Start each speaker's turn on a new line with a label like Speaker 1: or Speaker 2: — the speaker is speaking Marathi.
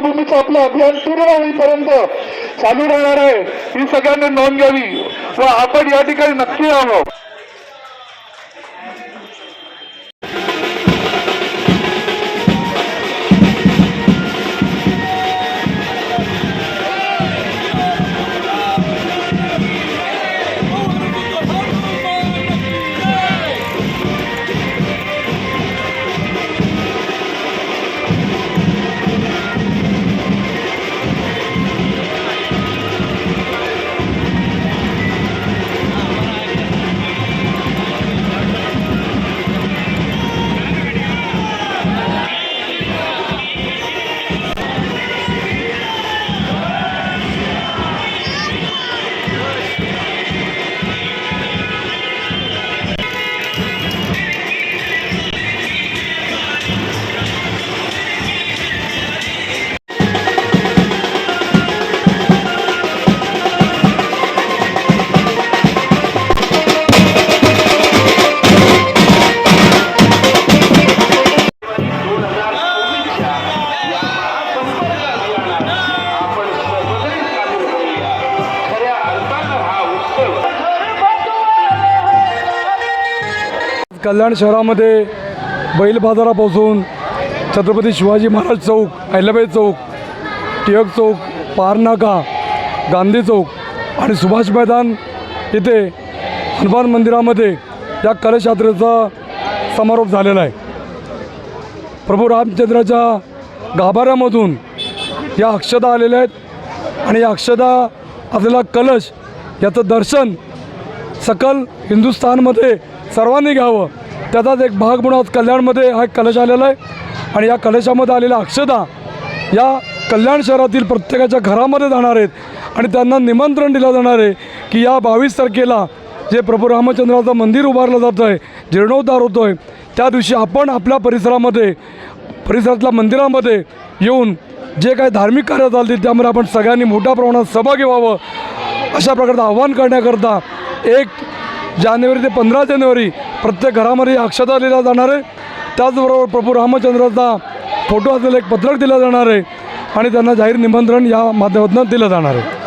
Speaker 1: दीक्षाभूमीचं आपलं अभियान पूर्ण होईपर्यंत चालू राहणार आहे. ही सगळ्यांनी नोंद घ्यावी व आपण या ठिकाणी नक्की यावं
Speaker 2: कल्याण शहरामध्ये बैल बाजारापासून छत्रपती शिवाजी महाराज चौक अहिल्याबाई चौक टिळक चौक पारनाका गांधी चौक आणि सुभाष मैदान इथे हनुमान मंदिरामध्ये या कलश यात्रेचा समारोप झालेला आहे. प्रभू रामचंद्राच्या गाभाऱ्यामधून या अक्षदा आलेल्या आहेत आणि या अक्षदा असलेला कलश याचं दर्शन सकल हिंदुस्थानमध्ये सर्वांनी घ्यावं. त्याचाच एक भाग म्हणून आज कल्याणमध्ये हा एक कलश आलेला आहे. आणि या कलशामध्ये आलेल्या अक्षदा या कल्याण शहरातील प्रत्येकाच्या घरामध्ये जाणार आहेत. आणि त्यांना निमंत्रण दिलं जाणार आहे की या बावीस तारखेला जे प्रभू रामचंद्राचं मंदिर उभारलं जातं आहे जीर्णोद्धार होतो आहे त्या दिवशी आपण आपल्या परिसरामध्ये परिसरातल्या मंदिरामध्ये येऊन जे काही धार्मिक कार्य चालतील त्यामध्ये आपण सगळ्यांनी मोठ्या प्रमाणात सहभागी व्हावं. अशा प्रकारचं आव्हान करण्याकरता एक जानेवारी ते पंधरा जानेवारी प्रत्येक घरामध्ये अक्षता लिहिला जाणार आहे. त्याचबरोबर प्रभू रामचंद्राचा फोटो असलेलं एक पत्रक दिलं जाणार आहे आणि त्यांना जाहीर निमंत्रण या माध्यमातून दिलं जाणार आहे.